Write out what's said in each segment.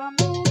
my mood.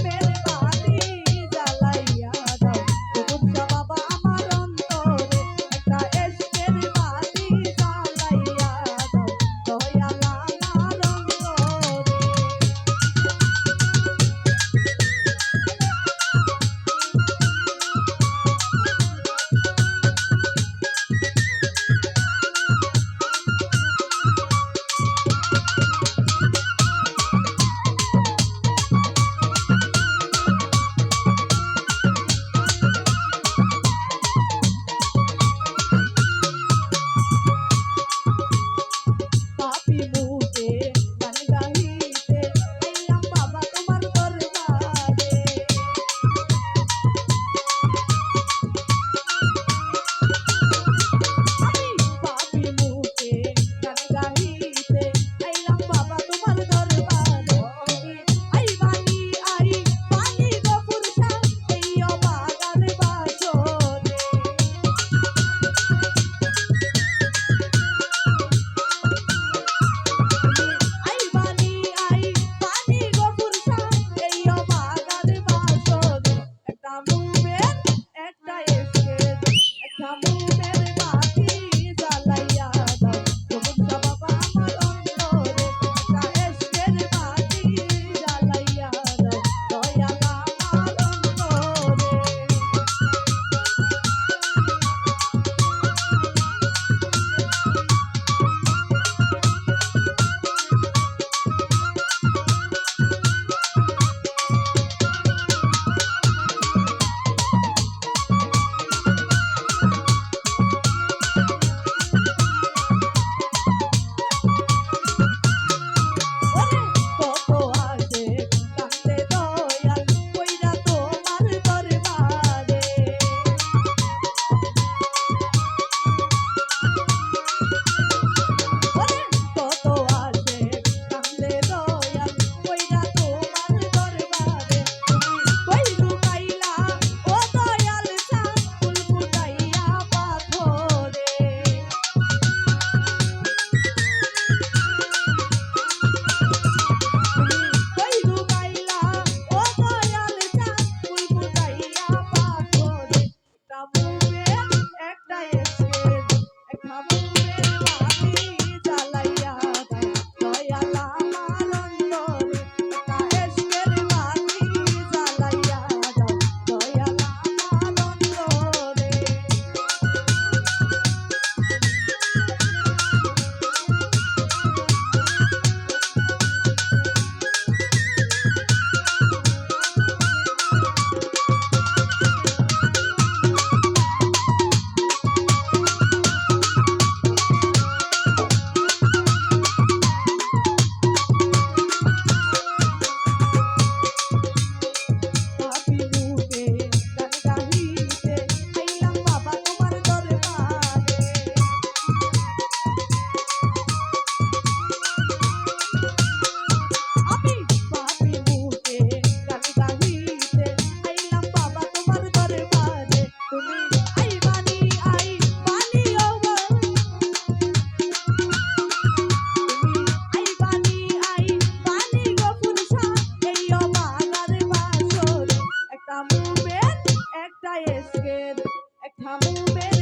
একটা এসে একটা মুখের da esquerda é que tá.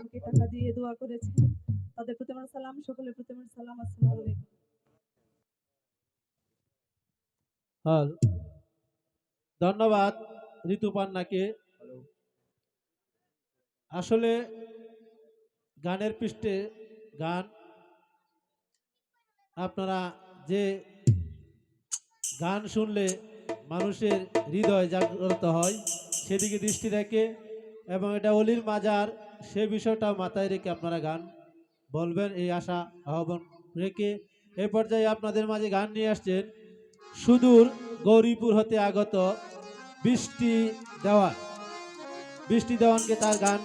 আমাকে টাকা দিয়ে দোয়া করেছেন তাদের প্রতি আমার সালাম সকলের প্রতি আমার সালাম আসসালামু আলাইকুম। হ্যাঁ ধন্যবাদ ঋতু পান্নাকে। আসলে গানের পৃষ্ঠে গান আপনারা যে গান শুনলে মানুষের হৃদয় জাগ্রত হয় সেদিকে দৃষ্টি রেখে এবং এটা অলির মাজার সে বিষয়টা মাথায় রেখে আপনারা গান বলবেন, এই আশা, আহ্বান রেখে এ পর্যায়ে আপনাদের মাঝে গান নিয়ে আসছেন সুদূর গৌরীপুর হতে আগত বৃষ্টি দেওয়ান। বৃষ্টি দেওয়ানকে তার গান